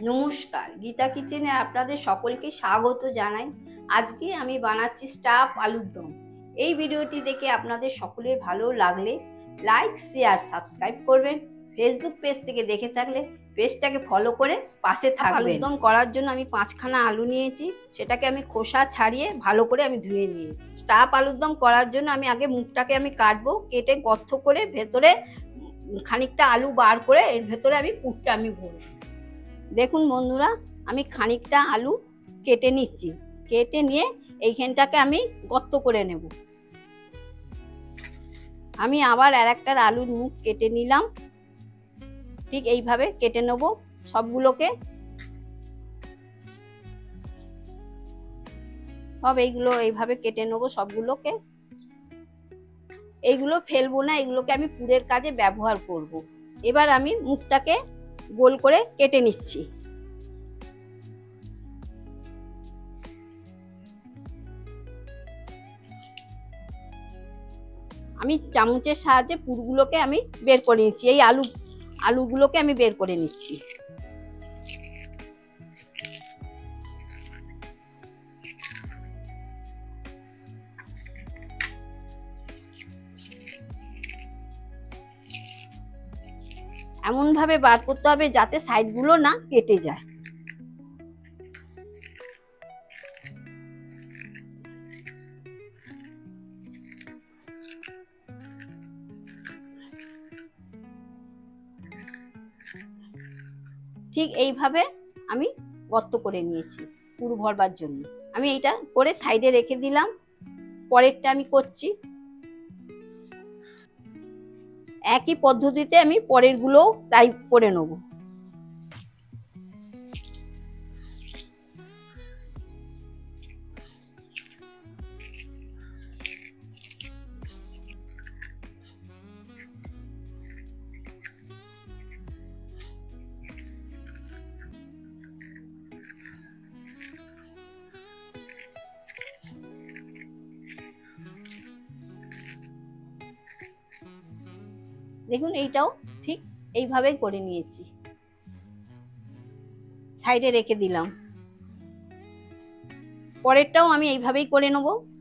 নমস্কার। গীতা কিচেনে আপনাদের সকলকে স্বাগত জানাই। আজকে আমি বানাচ্ছি স্টাফ আলুর দম। এই ভিডিওটি দেখে আপনাদের সকলের ভালো লাগলে লাইক শেয়ার সাবস্ক্রাইব করবেন। ফেসবুক পেজ থেকে দেখে থাকলে পেজটাকে ফলো করে পাশে থাকবেন। দম করার জন্য আমি পাঁচখানা আলু নিয়েছি। সেটাকে আমি খোসা ছাড়িয়ে ভালো করে আমি ধুয়ে নিয়েছি। স্টাফ আলুর দম করার জন্য আমি আগে মুখটাকে আমি কাটবো কেটে গর্ত করে ভেতরে খানিকটা আলু বার করে এর ভেতরে আমি পুরটা আমি ভরবো। দেখুন বন্ধুরা, আমি খানিকটা আলু কেটে নিচ্ছি। কেটে নিয়ে এইখানটাকে আমি গর্ত করে নেব। আমি আবার আর একটা আলুর মুখ কেটে নিলাম। ঠিক এইভাবে কেটে নেব সবগুলোকে। সব এইগুলো এইভাবে কেটে নেব সবগুলোকে। এইগুলো ফেলব না এগুলোকে আমি পুরের কাজে ব্যবহার করব। এবার আমি মুখটাকে গোল করে কেটে নিচ্ছি। আমি চামচের সাহায্যে পুরগুলোকে আমি বের করে নিচ্ছি, এই আলু, আলুগুলোকে আমি বের করে নিচ্ছি। এমনভাবে বার করতে হবে যাতে সাইডগুলো না কেটে যায়। ঠিক এইভাবে আমি গর্ত করে নিয়েছি পুরো ভরবার জন্য। আমি এইটা করে সাইডে রেখে দিলাম, পরেরটা আমি করছি একই পদ্ধতিতে আমি পরেরগুলোও তাই করে নেব। দেখুন এইটাও ঠিক এইভাবে করে নিয়েছি। সাইডে রেখে দিলাম। পরেরটাও আমি এইভাবেই করে নেব।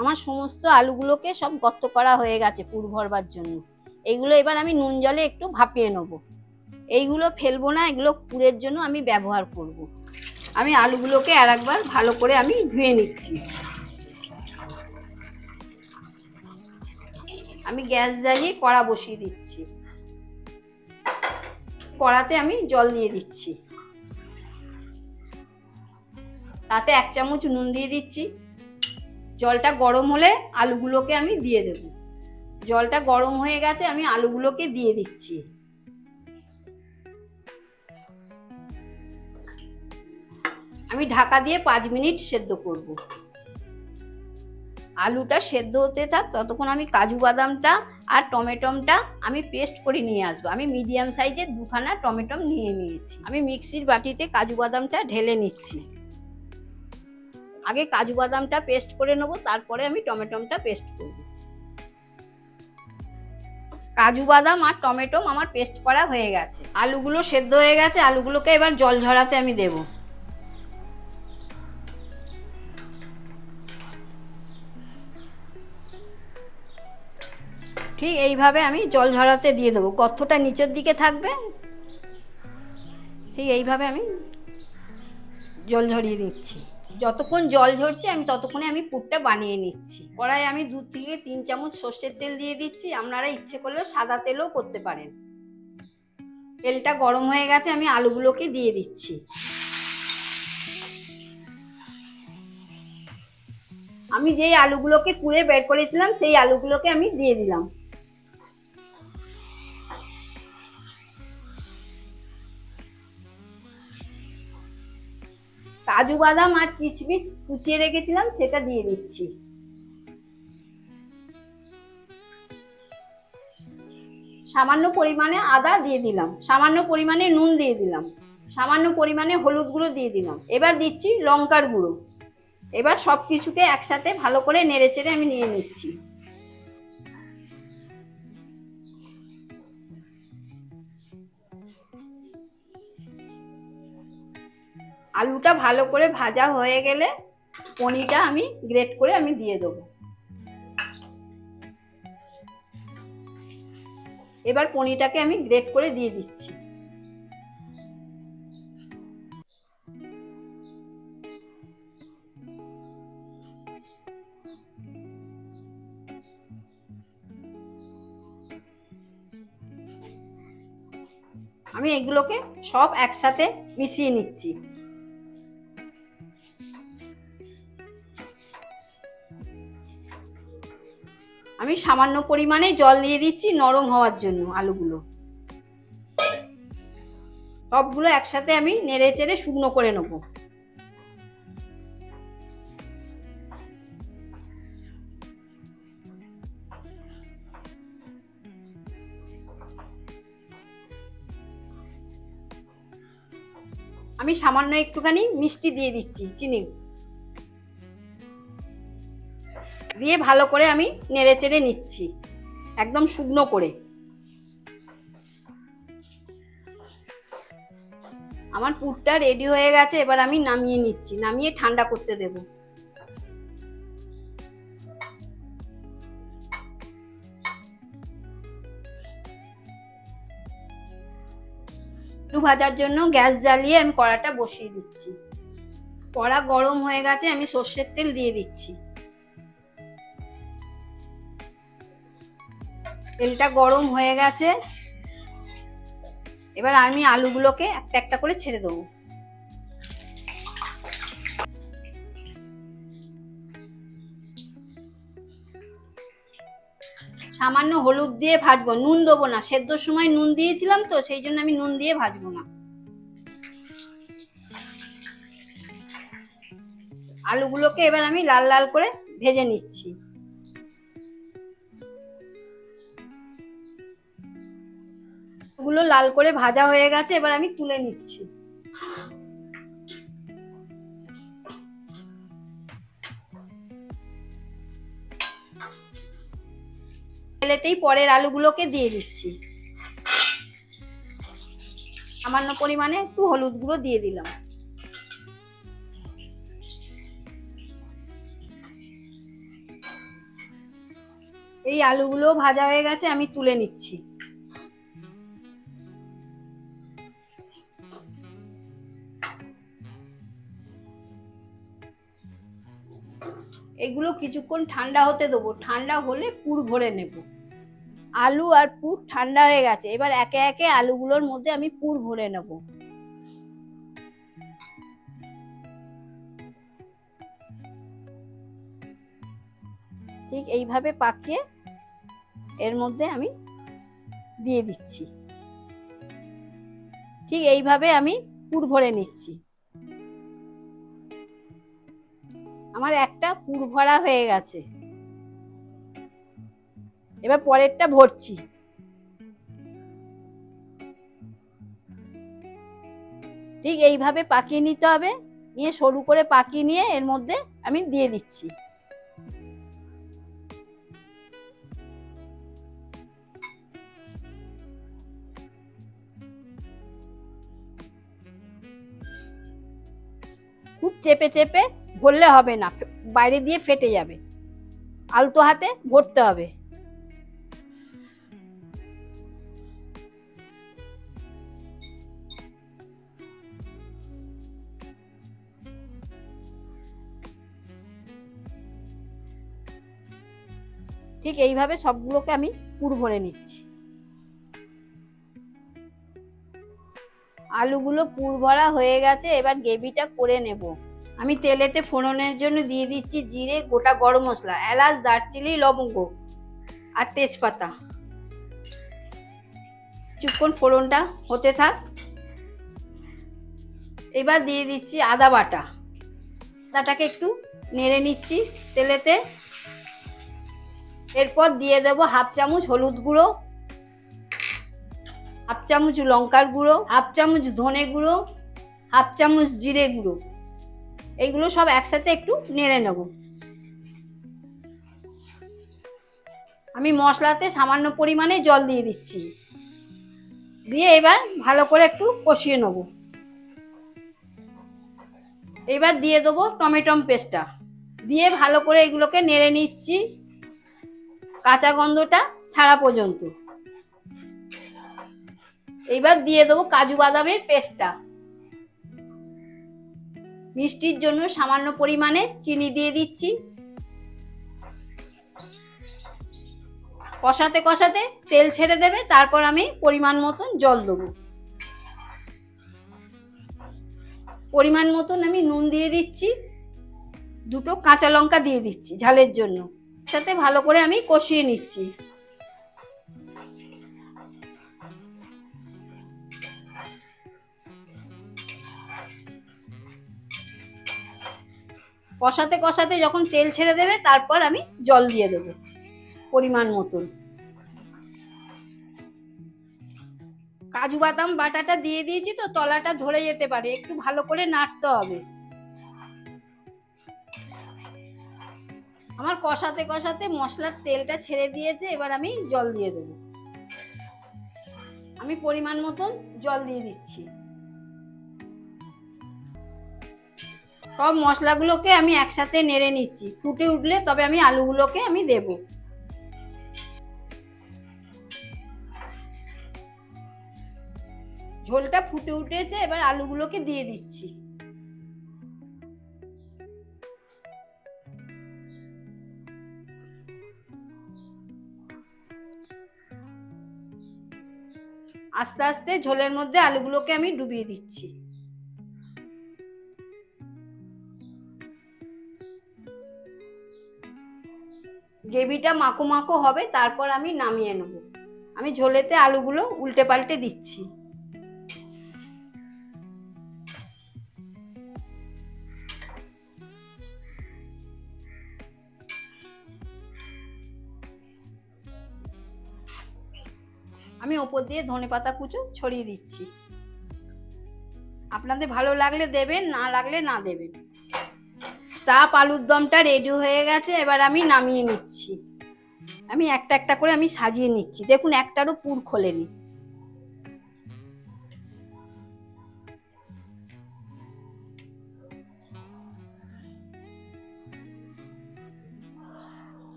আমার সমস্ত আলুগুলোকে সব গর্ত করা হয়ে গেছে পুর ভরবার জন্য। এইগুলো এবার আমি নুন জলে একটু ভাপিয়ে নেব। এইগুলো ফেলব না, এগুলো পুরের জন্য আমি ব্যবহার করব। আমি আলুগুলোকে আর একবার ভালো করে আমি ধুয়ে নিচ্ছি। আমি গ্যাস জ্বালিয়ে কড়া বসিয়ে দিচ্ছি। কড়াতে আমি জল দিয়ে দিচ্ছি। তাতে এক চামচ নুন দিয়ে দিচ্ছি। জলটা গরম হলে আলুগুলোকে আমি দিয়ে দেব। জলটা গরম হয়ে গেছে, আমি আলুগুলোকে দিয়ে দিচ্ছি। আমি ঢাকা দিয়ে পাঁচ মিনিট সেদ্ধ করব। আলুটা সেদ্ধ হতে থাক, ততক্ষণ আমি কাজু বাদামটা আর টমেটোমটা আমি পেস্ট করে নিয়ে আসব। আমি মিডিয়াম সাইজের দুখানা টমেটোম নিয়ে নিয়েছি। আমি মিক্সির বাটিতে কাজু বাদামটা ঢেলে নিচ্ছি। আগে কাজু বাদামটা পেস্ট করে নেব, তারপরে আমি টমেটোমটা পেস্ট করব। কাজু বাদাম আর টমেটো আমার পেস্ট করা হয়ে গেছে। আলুগুলো সেদ্ধ হয়ে গেছে, আলুগুলোকে এবার জল ঝরাতে আমি দেব। ঠিক এইভাবে আমি জল ঝরাতে দিয়ে দেবো। গর্তটা নিচের দিকে থাকবে, ঠিক এইভাবে আমি জল ঝরিয়ে দিচ্ছি যতক্ষণ জল ঝরছে, আমি ততক্ষণে আমি পুরটা বানিয়ে নিচ্ছি। কড়াই আমি দু থেকে তিন চামচ সর্ষের তেল দিয়ে দিচ্ছি। আপনারা ইচ্ছে করলে সাদা তেলও করতে পারেন। তেলটা গরম হয়ে গেছে, আমি আলুগুলোকে দিয়ে দিচ্ছি। আমি যেই আলুগুলোকে কুড়ে বের করেছিলাম, সেই আলুগুলোকে আমি দিয়ে দিলাম। কাজু বাদাম আর কিচমিচ কুচিয়ে রেখেছিলাম, সেটা দিয়ে দিচ্ছি। সামান্য পরিমাণে আদা দিয়ে দিলাম। সামান্য পরিমাণে নুন দিয়ে দিলাম। সামান্য পরিমাণে হলুদ গুঁড়ো দিয়ে দিলাম। এবার দিচ্ছি লঙ্কার গুঁড়ো। এবার সব কিছুকে একসাথে ভালো করে নেড়ে চেড়ে আমি নিয়ে নিচ্ছি। আলুটা ভালো করে ভাজা হয়ে গেলে পনিরটা আমি গ্রেট করে আমি দিয়ে দেবো। এবার পনিরটাকে আমি গ্রেট করে দিয়ে দিচ্ছি। আমি এগুলোকে সব একসাথে মিশিয়ে নিচ্ছি। আমি সামান্য পরিমাণে জল দিয়ে দিচ্ছি নরম হওয়ার জন্য আলুগুলো। সবগুলো একসাথে আমি নেড়ে চেড়ে শুকনো করে নেব। আমি সামান্য একটুখানি মিষ্টি দিয়ে দিচ্ছি, চিনি। দিয়ে ভালো করে আমি নেড়ে চেড়ে নিচ্ছি। একদম শুকনো করে। আমার পুরটা রেডি হয়ে গেছে, এবার আমি নামিয়ে নিচ্ছি। নামিয়ে ঠান্ডা করতে দেব। ভাজার জন্য গ্যাস জ্বালিয়ে আমি কড়াটা বসিয়ে দিচ্ছি। কড়া গরম হয়ে গেছে, আমি সর্ষের তেল দিয়ে দিচ্ছি। তেলটা গরম হয়ে গেছে। এবার আমি আলুগুলোকে একটা একটা করে ছেড়ে দেবো। সামান্য হলুদ দিয়ে ভাজবো, নুন দেবো না। সেদ্ধর সময় নুন দিয়েছিলাম তো, সেই জন্য আমি নুন দিয়ে ভাজবো না। আলুগুলোকে এবার আমি লাল লাল করে ভেজে নিচ্ছি। গুলো লাল করে ভাজা হয়ে গেছে, এবার আমি তুলে নিচ্ছি। তেলেতেই পরের আলুগুলোকে দিয়ে দিচ্ছি। সামান্য পরিমাণে একটু হলুদ গুঁড়ো দিয়ে দিলাম। এই আলুগুলো ভাজা হয়ে গেছে, আমি তুলে নিচ্ছি। এগুলো কিছুক্ষণ ঠান্ডা হতে দেবো। ঠান্ডা হলে পুর ভরে নেব। আলু আর পুর ঠান্ডা হয়ে গেছে। এবার একে একে আলুগুলোর মধ্যে আমি পুর ভরে নেব। ঠিক এইভাবে পাকিয়ে এর মধ্যে আমি দিয়ে দিচ্ছি। ঠিক এইভাবে আমি পুর ভরে নিচ্ছি। আমার একটা পুর ভরা হয়ে গেছে। এবার পরেরটা ভরছি। ঠিক এইভাবে পাকিয়ে নিতে হবে। নিয়ে সরু করে পাকিয়ে নিয়ে এর মধ্যে আমি দিয়ে দিচ্ছি। খুব চেপে চেপে ভরলে হবে না বাইরে দিয়ে ফেটে যাবে। আলতো হাতে ভরতে হবে। ঠিক এইভাবে সবগুলোকে আমি পুর ভরে নিচ্ছি। আলুগুলো পুর ভরা হয়ে গেছে, এবার গ্রেভিটা করে নেব। আমি তেলেতে ফোড়নের জন্য দিয়ে দিচ্ছি জিরে, গোটা গরম মশলা, এলাচ, দারচিনি, লবঙ্গ আর তেজপাতা। কিছুক্ষণ ফোড়নটা হতে থাক। এবার দিয়ে দিচ্ছি আদা বাটা। আদাটাকে একটু নেড়ে নিচ্ছি তেলেতে। এরপর দিয়ে দেব হাফ চামচ হলুদ গুঁড়ো, হাফ চামচ লঙ্কার গুঁড়ো, হাফ চামচ ধনে গুঁড়ো, হাফ চামচ জিরে গুঁড়ো। এইগুলো সব একসাথে একটু নেড়ে নেব। আমি মশলাতে সামান্য পরিমাণে জল দিয়ে দিচ্ছি। দিয়ে এবার ভালো করে একটু কষিয়ে নেব। এবার দিয়ে দেবো টমেটম পেস্টটা। দিয়ে ভালো করে এগুলোকে নেড়ে নিচ্ছি কাঁচা গন্ধটা ছাড়া পর্যন্ত। এবার দিয়ে দেবো কাজু বাদামের পেস্টটা। মিষ্টির জন্য সামান্য পরিমাণে চিনি দিয়ে দিচ্ছি। কষাতে কষাতে তেল ছেড়ে দেবে, তারপর আমি পরিমাণ মতন জল দেবো। পরিমাণ মতন আমি নুন দিয়ে দিচ্ছি, দুটো কাঁচা লঙ্কা দিয়ে দিচ্ছি ঝালের জন্য। সাথে ভালো করে আমি কষিয়ে নিচ্ছি। কষাতে কষাতে যখন তেল ছেড়ে দেবে, তারপর আমি জল দিয়ে দেবো, পরিমাণ মতন। কাজু বাদাম বাটাটা দিয়ে দিয়েছি তো, তলাটা ধরে যেতে পারে, একটু ভালো করে নাড়তে হবে। আমার কষাতে কষাতে মশলার তেলটা ছেড়ে দিয়েছে, এবার আমি জল দিয়ে দেবো। আমি পরিমাণ মতন জল দিয়ে দিচ্ছি। সব মশলাগুলোকে আমি একসাথে নেড়ে নিচ্ছি। ফুটে উঠলে তবে আমি আলুগুলোকে আমি দেব। ঝোলটা ফুটে উঠেছে, এবার আলুগুলোকে দিয়ে দিচ্ছি। আস্তে আস্তে ঝোলের মধ্যে আলুগুলোকে আমি ডুবিয়ে দিচ্ছি। গ্রেভিটা মাখো মাখো হবে, তারপর আমি নামিয়ে নেব। আমি ঝোলেতে আলুগুলো উল্টে পাল্টে দিচ্ছি। আমি ওপর দিয়ে ধনে পাতা কুচো ছড়িয়ে দিচ্ছি। আপনাদের ভালো লাগলে দেবেন, না লাগলে না দেবেন। স্টাফ আলুর দমটা রেডি হয়ে গেছে, এবার আমি নামিয়ে নিচ্ছি। আমি একটা একটা করে আমি সাজিয়ে নিচ্ছি। দেখুন, একটারও পুর খোলেনি।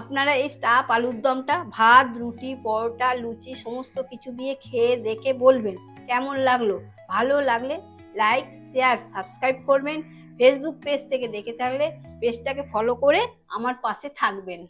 আপনারা এই স্টাফ আলুর দমটা ভাত, রুটি, পরোটা, লুচি, সমস্ত কিছু দিয়ে খেয়ে দেখে বলবেন কেমন লাগল। ভালো লাগলে লাইক শেয়ার সাবস্ক্রাইব করবেন। ফেসবুক পেজ থেকে দেখে থাকলে পেজটাকে ফলো করে আমার পাশে থাকবেন।